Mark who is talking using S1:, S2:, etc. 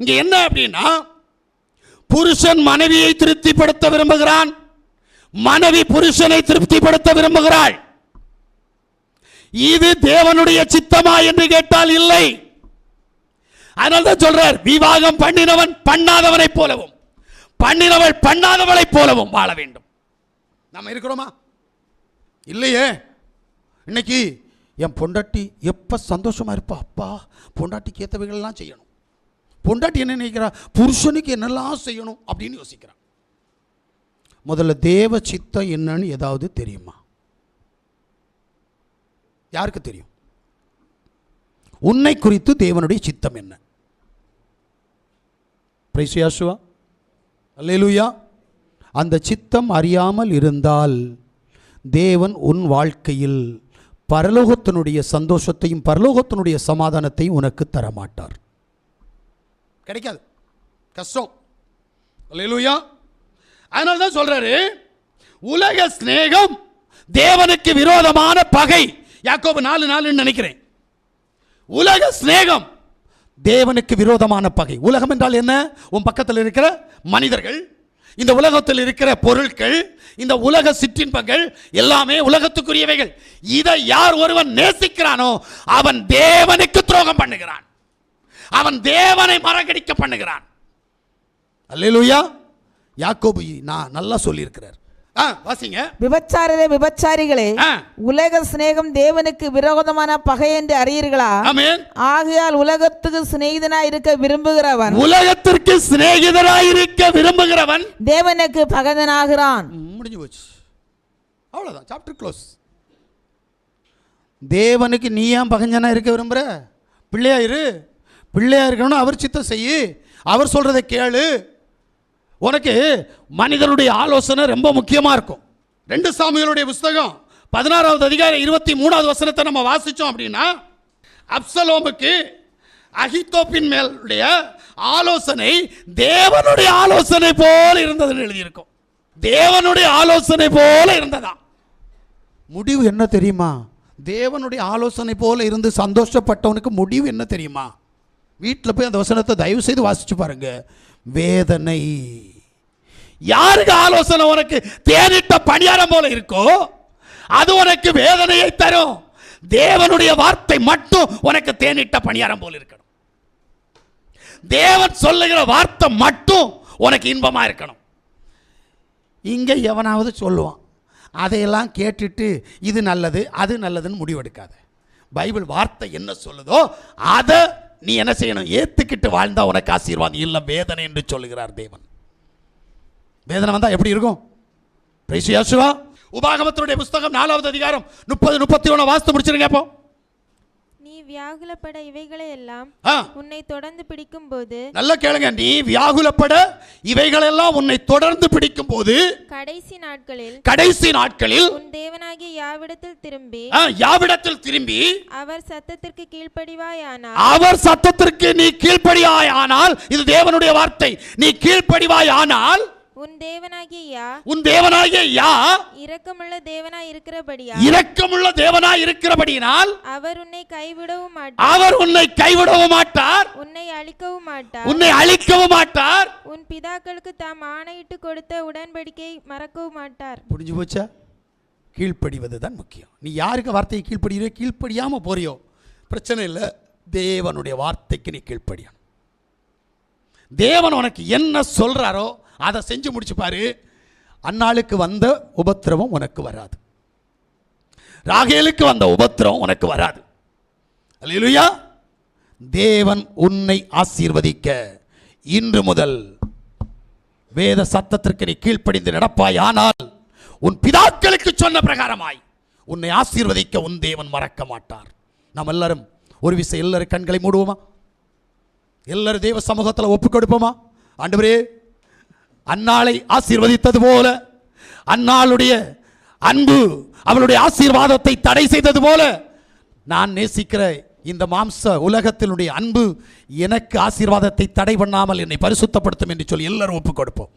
S1: இங்க என்ன அப்படின்னா புருஷன் மனைவியை திருப்திப்படுத்த விரும்புகிறான் மனைவி புருஷனை திருப்திப்படுத்த விரும்புகிறாள். இது தேவனுடைய சித்தமா என்று கேட்டால் இல்லை. அதனால தான் சொல்றார் விவாகம் பண்ணினவன் பண்ணாதவனைப் போலவும் பண்ணினவள் பண்ணாதவளைப் போலவும் வாழ வேண்டும். நம்ம இருக்கிறோமா? இல்லையே. இன்னைக்கு என் பொண்டாட்டி எப்போ சந்தோஷமா இருப்பா? அப்பா பொண்டாட்டிக்கு ஏற்றவைகள்லாம் செய்யணும். பொண்டாட்டி என்ன நினைக்கிறா? புருஷனுக்கு என்னெல்லாம் செய்யணும் அப்படின்னு யோசிக்கிறான். முதல்ல தேவ சித்தம் என்னன்னு ஏதாவது தெரியுமா? யாருக்கு தெரியும்? உன்னை குறித்து தேவனுடைய சித்தம் என்ன? பிரைசியாசுவா அல்லேலூயா அந்த சித்தம் அறியாமல் இருந்தால் தேவன் உன் வாழ்க்கையில் பரலோகத்தினுடைய சந்தோஷத்தையும் பரலோகத்தினுடைய சமாதானத்தையும் உனக்கு தரமாட்டார். கிடைக்காது. கஷ்டம். அல்லேலூயா. அதனால தான் சொல்றாரு உலக சிநேகம் தேவனுக்கு விரோதமான பகை. யாக்கோபு நாலு நாலுன்னு நினைக்கிறேன். உலக சிநேகம் தேவனுக்கு விரோதமான பகை. உலகம் என்றால் என்ன? உன் பக்கத்தில் இருக்கிற மனிதர்கள் இந்த உலகத்தில் இருக்கிற பொருட்கள் இந்த உலக சிற்றின்பங்கள் எல்லாமே உலகத்துக்குரியவைகள். இதை யார் ஒருவன் நேசிக்கிறானோ அவன் தேவனுக்கு துரோகம் பண்ணுகிறான். அவன் தேவனை மறக்கடிக்க பண்ணுகிறான் அல்லேலூயா. யாக்கோபு நான் நல்லா சொல்லியிருக்கிறார். ஆ வாசிங்க.
S2: விபச்சாரரே விபச்சாரிகளே. உலக சிநேகம் தேவனுக்கு விரோதமான பகை என்று அறியீர்களா?
S1: ஆமென்.
S2: ஆகையால் உலகத்துக்கு சிநேகிதனா இருக்க விரும்புகிறவன்.
S1: உலகத்திற்கு சிநேகிதராயிருக்க விரும்புகிறவன்.
S2: தேவனுக்கு பகதனாகிறான்.
S1: முடிஞ்சு போச்சு. அவ்வளோதான் சாப்டர் க்ளோஸ் தேவனுக்கு நீ ஏன் பகஞ்சனா இருக்க விரும்புகிற பிள்ளையா இரு. பிள்ளையாக இருக்கணும்னு அவர் சித்தம் செய்யு. அவர் சொல்கிறத கேளு. உனக்கு மனிதனுடைய ஆலோசனை ரொம்ப முக்கியமாக இருக்கும். ரெண்டு சாமிகளுடைய புஸ்தகம் பதினாறாவது அதிகாரம் இருபத்தி மூணாவது வசனத்தை நம்ம வாசித்தோம் அப்படின்னா அப்சலோமுக்கு அகித்தோப்பின் மேலுடைய ஆலோசனை தேவனுடைய ஆலோசனை போல இருந்ததுன்னு எழுதியிருக்கும். தேவனுடைய ஆலோசனை போல இருந்ததா முடிவு என்ன தெரியுமா? தேவனுடைய ஆலோசனை போல இருந்து சந்தோஷப்பட்டவனுக்கு முடிவு என்ன தெரியுமா? வீட்டில் போய் அந்த வசனத்தை தயவு செய்து வாசிச்சு பாருங்க. வேதனை. யாருக்கு ஆலோசனை உனக்கு தேனிட்ட பணியாரம் போல இருக்கோ அது உனக்கு வேதனையை தரும். தேவனுடைய வார்த்தை மட்டும் உனக்கு தேனிட்ட பணியாரம் போல இருக்கணும். தேவன் சொல்லுகிற வார்த்தை மட்டும் உனக்கு இன்பமா இருக்கணும். இங்க எவனாவது சொல்லுவான் அதையெல்லாம் கேட்டுட்டு இது நல்லது அது நல்லதுன்னு முடிவெடுக்காத. பைபிள் வார்த்தை என்ன சொல்லுதோ அதை நீ என்ன செய்யணும்? ஏற்றுக்கிட்டு வாழ்ந்தால் உனக்கு ஆசீர்வாதம். இல்லை வேதனை என்று சொல்லுகிறார் தேவன். வேதனை வந்தால் எப்படி இருக்கும்? பிரைஸ் யாசுவா. உபாகமத்தினுடைய புஸ்தகம் நாலாவது அதிகாரம் முப்பது முப்பத்தி ஒன்று வாஸ்து முடிச்சிருங்க அப்போ.
S3: நீ வியாகுலப்பட இவைகளை எல்லாம் உன்னை தொடர்ந்து பிடிக்கும்போது
S1: நல்லா கேளுங்க நீ வியாகுலப்பட இவைகளெல்லாம் உன்னை தொடர்ந்து பிடிக்கும் போது
S3: கடைசி நாட்களில்
S1: கடைசி நாட்களில்
S3: உன் தேவனாகிய யாவிடத்தில் திரும்பி
S1: யாவிடத்தில் திரும்பி
S3: அவர் சத்தத்திற்கு கீழ்ப்படிவாயானால்
S1: அவர் சத்தத்திற்கு நீ கீழ்ப்படியாய் ஆனால் இது தேவனுடைய வார்த்தை நீ கீழ்ப்படிவாய் ஆனால்
S3: உன் தேவனாகிய யா
S1: உன் தேவனாகிய யா
S3: இரக்கமுள்ள தேவனாய் இருக்கிறபடியா
S1: இரக்கமுள்ள தேவனாய் இருக்கிறபடியினால்
S3: அவர் உன்னை கைவிடவும் மாட்டார்.
S1: அவர் உன்னை கைவிடவும் மாட்டார்.
S3: உன்னை அழிக்கவும் மாட்டார்.
S1: உன்னை அழிக்கவும் மாட்டார்.
S3: உன் பிதாக்களுக்கு தாம் ஆணையிட்டு கொடுத்த உடன்படிக்கையை மறக்கவும் மாட்டார்.
S1: புரிஞ்சு போச்சா? கீழ்ப்படிவது தான் முக்கியம். நீ யாருக்கு வார்த்தையை கீழ்ப்படியோ கீழ்ப்படியாம போறியோ. பிரச்சனை இல்லை. தேவனுடைய வார்த்தைக்கு நீ கீழ்ப்படியணும். தேவன் உனக்கு என்ன சொல்றாரோ அதை செஞ்சு முடிச்சுப்பாரு பாரு. அந்நாளுக்கு வந்த உபத்திரவம் உனக்கு வராது. ராகேலுக்கு வந்த உபத்திரவம் உனக்கு வராது. அல்லேலூயா. தேவன் உன்னை ஆசீர்வதிக்க இன்று முதல் வேத சத்தத்திற்கு நீ கீழ்ப்படிந்து நடப்பாயானால் உன் பிதாக்களுக்கு சொன்ன பிரகாரமாய் உன்னை ஆசீர்வதிக்க உன் தேவன் மறக்க மாட்டார். நாம் எல்லாரும் ஒரு விசை எல்லாரும் கண்களை மூடுவோமா? எல்லாரும் தேவ சமூகத்தில் ஒப்பு கொடுப்போமா? ஆண்டவரே அன்னாளை ஆசீர்வதித்தது போல அன்னாளுடைய அன்பு அவளுடைய ஆசீர்வாதத்தை தடை செய்தது போல நான் நேசிக்கிற இந்த மாம்ச உலகத்தினுடைய அன்பு எனக்கு ஆசீர்வாதத்தை தடை பண்ணாமல் என்னை பரிசுத்தப்படுத்தும் என்று சொல்லி எல்லாரும் ஒப்புக் கொடுப்போம்